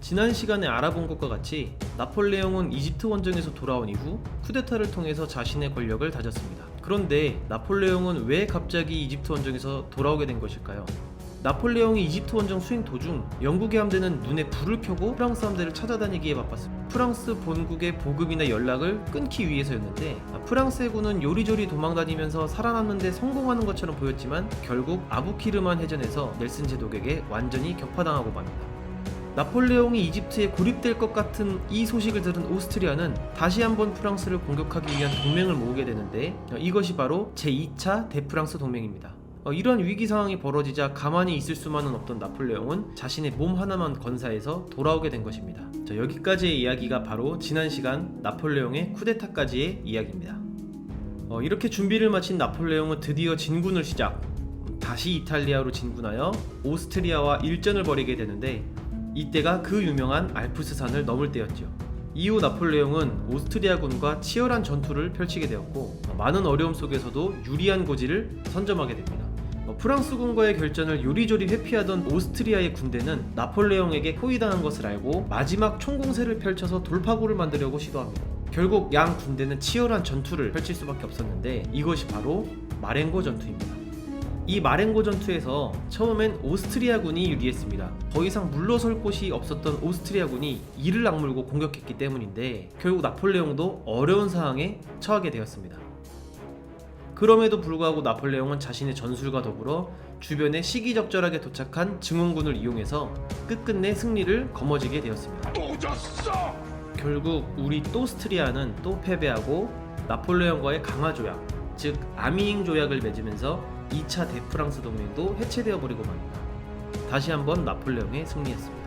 지난 시간에 알아본 것과 같이 나폴레옹은 이집트 원정에서 돌아온 이후 쿠데타를 통해서 자신의 권력을 다졌습니다. 그런데 나폴레옹은 왜 갑자기 이집트 원정에서 돌아오게 된 것일까요? 나폴레옹이 이집트 원정 수행 도중 영국의 함대는 눈에 불을 켜고 프랑스 함대를 찾아다니기에 바빴습니다. 프랑스 본국의 보급이나 연락을 끊기 위해서였는데 프랑스 해군은 요리조리 도망다니면서 살아남는데 성공하는 것처럼 보였지만 결국 아부키르만 해전에서 넬슨 제독에게 완전히 격파당하고 맙니다. 나폴레옹이 이집트에 고립될 것 같은 이 소식을 들은 오스트리아는 다시 한번 프랑스를 공격하기 위한 동맹을 모으게 되는데 어, 이것이 바로 제2차 대프랑스 동맹입니다. 어, 이러한 위기 상황이 벌어지자 가만히 있을 수만은 없던 나폴레옹은 자신의 몸 하나만 건사해서 돌아오게 된 것입니다. 자, 여기까지의 이야기가 바로 지난 시간 나폴레옹의 쿠데타까지의 이야기입니다. 어, 이렇게 준비를 마친 나폴레옹은 드디어 진군을 시작. 다시 이탈리아로 진군하여 오스트리아와 일전을 벌이게 되는데 이때가 그 유명한 알프스산을 넘을 때였죠. 이후 나폴레옹은 오스트리아군과 치열한 전투를 펼치게 되었고 많은 어려움 속에서도 유리한 고지를 선점하게 됩니다. 어, 프랑스군과의 결전을 요리조리 회피하던 오스트리아의 군대는 나폴레옹에게 포위당한 것을 알고 마지막 총공세를 펼쳐서 돌파구를 만들려고 시도합니다. 결국 양 군대는 치열한 전투를 펼칠 수밖에 없었는데 이것이 바로 마렌고 전투입니다. 이 마렌고 전투에서 처음엔 오스트리아군이 유리했습니다. 더 이상 물러설 곳이 없었던 오스트리아군이 이를 악물고 공격했기 때문인데 결국 나폴레옹도 어려운 상황에 처하게 되었습니다. 그럼에도 불구하고 나폴레옹은 자신의 전술과 더불어 주변에 시기적절하게 도착한 증원군을 이용해서 끝끝내 승리를 거머쥐게 되었습니다. 결국 우리 또스트리아는 또 패배하고 나폴레옹과의 강화 조약, 즉 아미잉 조약을 맺으면서 2차 대프랑스 동맹도 해체되어 버리고 맙니다. 다시 한번 나폴레옹의 승리였습니다.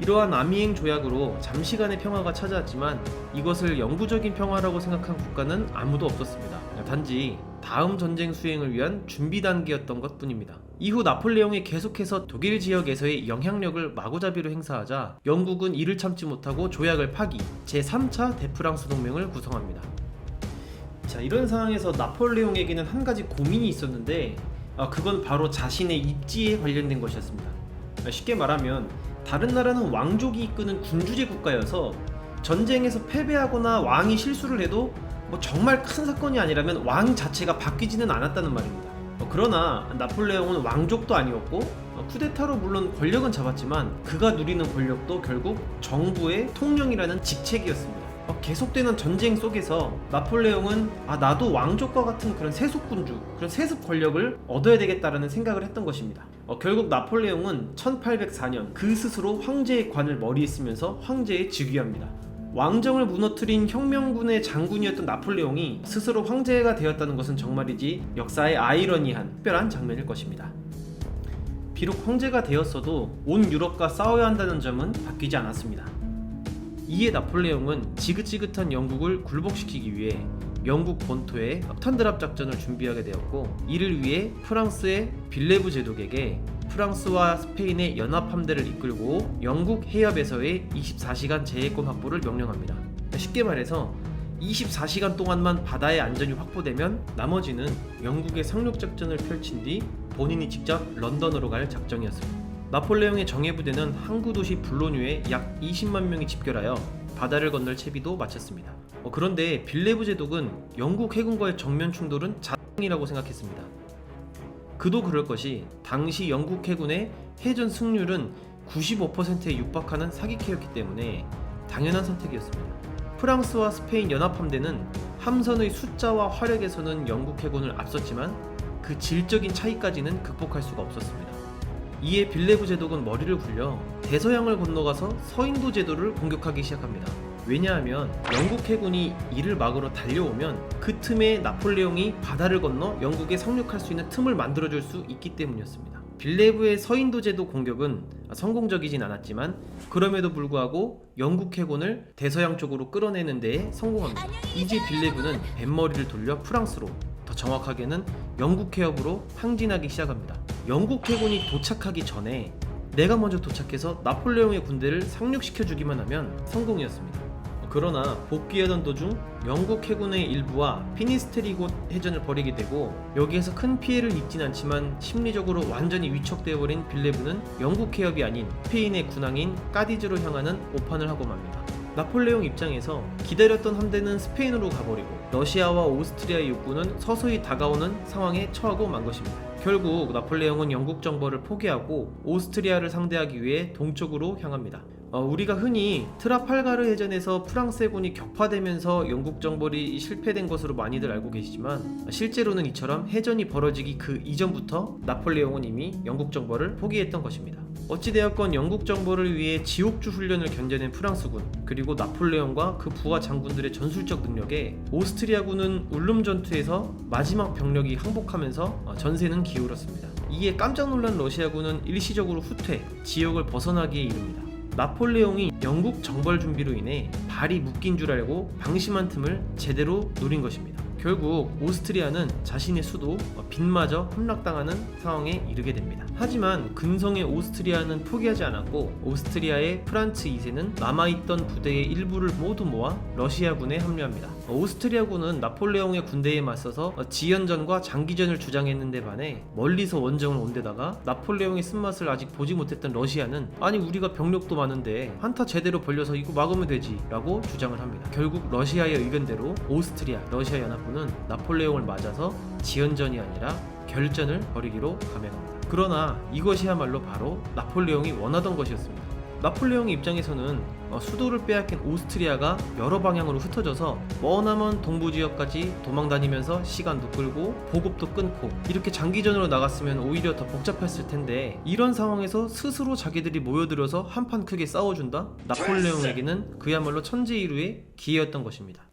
이러한 아미행 조약으로 잠시간의 평화가 찾아왔지만 이것을 영구적인 평화라고 생각한 국가는 아무도 없었습니다. 단지 다음 전쟁 수행을 위한 준비 단계였던 것 뿐입니다. 이후 나폴레옹이 계속해서 독일 지역에서의 영향력을 마구잡이로 행사하자 영국은 이를 참지 못하고 조약을 파기, 제3차 대프랑스 동맹을 구성합니다. 자 이런 상황에서 나폴레옹에게는 한 가지 고민이 있었는데 아, 그건 바로 자신의 입지에 관련된 것이었습니다. 아, 쉽게 말하면 다른 나라는 왕족이 이끄는 군주제 국가여서 전쟁에서 패배하거나 왕이 실수를 해도 뭐 정말 큰 사건이 아니라면 왕 자체가 바뀌지는 않았다는 말입니다. 어, 그러나 나폴레옹은 왕족도 아니었고 어, 쿠데타로 물론 권력은 잡았지만 그가 누리는 권력도 결국 정부의 통령이라는 직책이었습니다. 어, 계속되는 전쟁 속에서 나폴레옹은 아 나도 왕족과 같은 그런 세속군주 그런 세습 권력을 얻어야 되겠다라는 생각을 했던 것입니다. 어, 결국 나폴레옹은 1804년 그 스스로 황제의 관을 머리에 쓰면서 황제에 즉위합니다. 왕정을 무너뜨린 혁명군의 장군이었던 나폴레옹이 스스로 황제가 되었다는 것은 정말이지 역사의 아이러니한 특별한 장면일 것입니다. 비록 황제가 되었어도 온 유럽과 싸워야 한다는 점은 바뀌지 않았습니다. 이에 나폴레옹은 지긋지긋한 영국을 굴복시키기 위해 영국 본토에 폭탄드랍 작전을 준비하게 되었고 이를 위해 프랑스의 빌레브 제독에게 프랑스와 스페인의 연합 함대를 이끌고 영국 해협에서의 24시간 재해권 확보를 명령합니다. 쉽게 말해서 24시간 동안만 바다의 안전이 확보되면 나머지는 영국의 상륙 작전을 펼친 뒤 본인이 직접 런던으로 갈 작정이었습니다. 나폴레옹의 정예부대는 항구 도시 블로뉴에 약 20만 명이 집결하여 바다를 건널 채비도 마쳤습니다. 어, 그런데 빌레브 제독은 영국 해군과의 정면 충돌은 자랑이라고 생각했습니다. 그도 그럴 것이 당시 영국 해군의 해전 승률은 95%에 육박하는 사기캐였기 때문에 당연한 선택이었습니다. 프랑스와 스페인 연합 함대는 함선의 숫자와 화력에서는 영국 해군을 앞섰지만 그 질적인 차이까지는 극복할 수가 없었습니다. 이에 빌레브 제독은 머리를 굴려 대서양을 건너가서 서인도 제도를 공격하기 시작합니다. 왜냐하면 영국 해군이 이를 막으러 달려오면 그 틈에 나폴레옹이 바다를 건너 영국에 상륙할 수 있는 틈을 만들어줄 수 있기 때문이었습니다. 빌레브의 서인도 제도 공격은 성공적이진 않았지만 그럼에도 불구하고 영국 해군을 대서양 쪽으로 끌어내는 데에 성공합니다. 이제 빌레브는 뱃머리를 돌려 프랑스로 더 정확하게는 영국 해협으로 항진하기 시작합니다. 영국 해군이 도착하기 전에 내가 먼저 도착해서 나폴레옹의 군대를 상륙시켜 주기만 하면 성공이었습니다. 그러나 복귀하던 도중 영국 해군의 일부와 피니스테리곳 해전을 벌이게 되고 여기에서 큰 피해를 입진 않지만 심리적으로 완전히 위축되어 버린 빌레브는 영국 해협이 아닌 스페인의 군항인 까디즈로 향하는 오판을 하고 맙니다. 나폴레옹 입장에서 기다렸던 함대는 스페인으로 가버리고 러시아와 오스트리아의 육군은 서서히 다가오는 상황에 처하고 만 것입니다. 결국 나폴레옹은 영국 정벌을 포기하고 오스트리아를 상대하기 위해 동쪽으로 향합니다. 어, 우리가 흔히 트라팔가르 해전에서 프랑스 해군이 격파되면서 영국 정벌이 실패된 것으로 많이들 알고 계시지만 실제로는 이처럼 해전이 벌어지기 그 이전부터 나폴레옹은 이미 영국 정벌을 포기했던 것입니다. 어찌되었건 영국 정벌을 위해 지옥주 훈련을 견뎌낸 프랑스군 그리고 나폴레옹과 그 부하 장군들의 전술적 능력에 오스트리아군은 울름 전투에서 마지막 병력이 항복하면서 어, 전세는 기울었습니다. 이에 깜짝 놀란 러시아군은 일시적으로 후퇴, 지역을 벗어나기에 이릅니다. 나폴레옹이 영국 정벌 준비로 인해 발이 묶인 줄 알고 방심한 틈을 제대로 노린 것입니다. 결국 오스트리아는 자신의 수도 빈마저 함락당하는 상황에 이르게 됩니다. 하지만 근성의 오스트리아는 포기하지 않았고 오스트리아의 프란츠 2세는 남아있던 부대의 일부를 모두 모아 러시아군에 합류합니다. 오스트리아군은 나폴레옹의 군대에 맞서서 지연전과 장기전을 주장했는데 반해 멀리서 원정을 온 데다가 나폴레옹의 쓴맛을 아직 보지 못했던 러시아는 아니 우리가 병력도 많은데 한타 제대로 벌려서 이거 막으면 되지 라고 주장을 합니다. 결국 러시아의 의견대로 오스트리아, 러시아 연합 군은 나폴레옹을 맞아서 지연전이 아니라 결전을 벌이기로 감행합니다. 그러나 이것이야말로 바로 나폴레옹이 원하던 것이었습니다. 나폴레옹의 입장에서는 어, 수도를 빼앗긴 오스트리아가 여러 방향으로 흩어져서 머나먼 동부 지역까지 도망다니면서 시간도 끌고 보급도 끊고 이렇게 장기전으로 나갔으면 오히려 더 복잡했을 텐데 이런 상황에서 스스로 자기들이 모여들어서 한판 크게 싸워준다? 나폴레옹에게는 그야말로 천재이루의 기회였던 것입니다.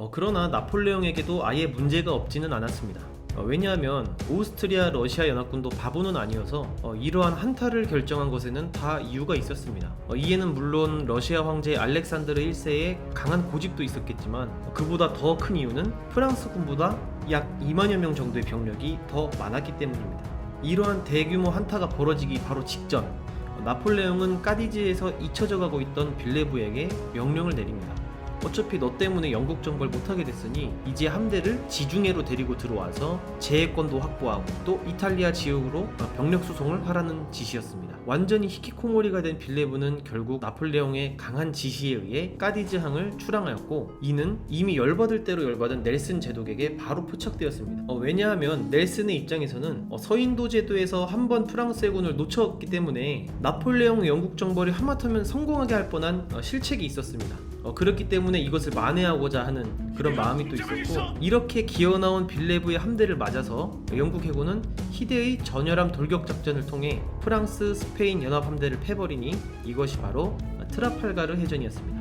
어, 그러나 나폴레옹에게도 아예 문제가 없지는 않았습니다. 어, 왜냐하면 오스트리아 러시아 연합군도 바보는 아니어서 어, 이러한 한타를 결정한 것에는 다 이유가 있었습니다. 어, 이에는 물론 러시아 황제 알렉산드르 1세의 강한 고집도 있었겠지만 어, 그보다 더 큰 이유는 프랑스 군보다 약 2만여 명 정도의 병력이 더 많았기 때문입니다. 이러한 대규모 한타가 벌어지기 바로 직전 어, 나폴레옹은 까디지에서 잊혀져 가고 있던 빌레브에게 명령을 내립니다. 어차피 너 때문에 영국 정벌 못하게 됐으니 이제 함대를 지중해로 데리고 들어와서 재해권도 확보하고 또 이탈리아 지역으로 병력 수송을 하라는 지시였습니다. 완전히 히키코모리가 된 빌레브는 결국 나폴레옹의 강한 지시에 의해 까디즈항을 출항하였고 이는 이미 열받을 대로 열받은 넬슨 제독에게 바로 포착되었습니다. 어, 왜냐하면 넬슨의 입장에서는 어, 서인도 제도에서 한번 프랑스 해군을 놓쳤기 때문에 나폴레옹 영국 정벌이 하마터면 성공하게 할 뻔한 어, 실책이 있었습니다. 어, 그렇기 때문에 이것을 만회하고자 하는 그런 마음이 또 있었고 이렇게 기어나온 빌레브의 함대를 맞아서 영국 해군은 희대의 전열함 돌격 작전을 통해 프랑스 스페인 연합 함대를 패버리니 이것이 바로 트라팔가르 해전이었습니다.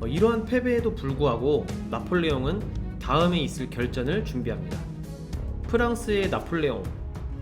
어, 이러한 패배에도 불구하고 나폴레옹은 다음에 있을 결전을 준비합니다. 프랑스의 나폴레옹,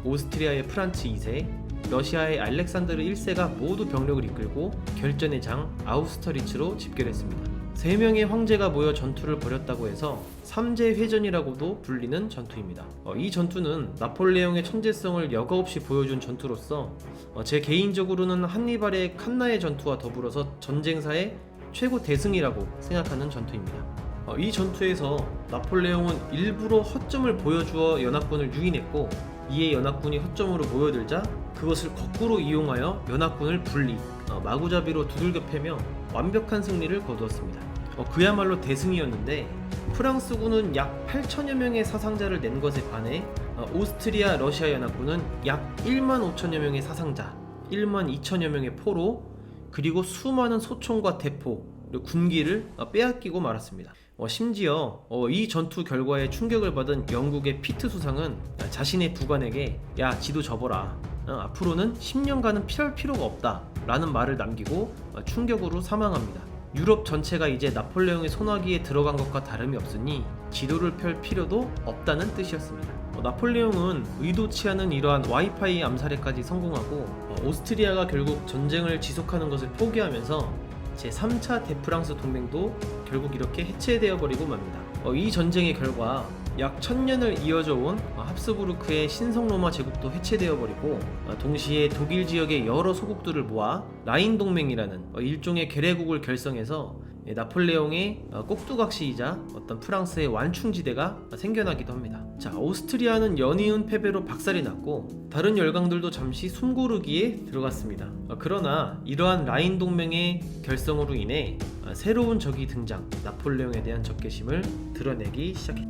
오스트리아의 프란츠 2세, 러시아의 알렉산드르 1세가 모두 병력을 이끌고 결전의 장 아우스터리츠로 집결했습니다. 세 명의 황제가 모여 전투를 벌였다고 해서 삼재 회전이라고도 불리는 전투입니다. 어, 이 전투는 나폴레옹의 천재성을 여과없이 보여준 전투로서 어, 제 개인적으로는 한니발의 칸나의 전투와 더불어서 전쟁사의 최고 대승이라고 생각하는 전투입니다. 어, 이 전투에서 나폴레옹은 일부러 허점을 보여주어 연합군을 유인했고 이에 연합군이 허점으로 모여들자 그것을 거꾸로 이용하여 연합군을 분리, 어, 마구잡이로 두들겨 패며 완벽한 승리를 거두었습니다. 어, 그야말로 대승이었는데 프랑스군은 약 8천여 명의 사상자를 낸 것에 반해 어, 오스트리아 러시아 연합군은 약 1만 5천여 명의 사상자, 1만 2천여 명의 포로 그리고 수많은 소총과 대포 군기를 어, 빼앗기고 말았습니다. 어, 심지어 어, 이 전투 결과에 충격을 받은 영국의 피트 수상은 자신의 부관에게 야 지도 접어라 어, 앞으로는 10년간은 피할 필요가 없다 라는 말을 남기고 어, 충격으로 사망합니다. 유럽 전체가 이제 나폴레옹의 손아귀에 들어간 것과 다름이 없으니 지도를 펼 필요도 없다는 뜻이었습니다. 어, 나폴레옹은 의도치 않은 이러한 와이파이 암살에까지 성공하고 어, 오스트리아가 결국 전쟁을 지속하는 것을 포기하면서 제3차 대프랑스 동맹도 결국 이렇게 해체되어 버리고 맙니다. 어, 이 전쟁의 결과 약 천년을 이어져 온 합스부르크의 신성 로마 제국도 해체되어 버리고 동시에 독일 지역의 여러 소국들을 모아 라인 동맹이라는 일종의 계례국을 결성해서 예, 나폴레옹의 어, 꼭두각시이자 어떤 프랑스의 완충지대가 생겨나기도 합니다. 자, 오스트리아는 연이은 패배로 박살이 났고 다른 열강들도 잠시 숨고르기에 들어갔습니다. 어, 그러나 이러한 라인 동맹의 결성으로 인해 어, 새로운 적이 등장, 나폴레옹에 대한 적개심을 드러내기 시작했죠.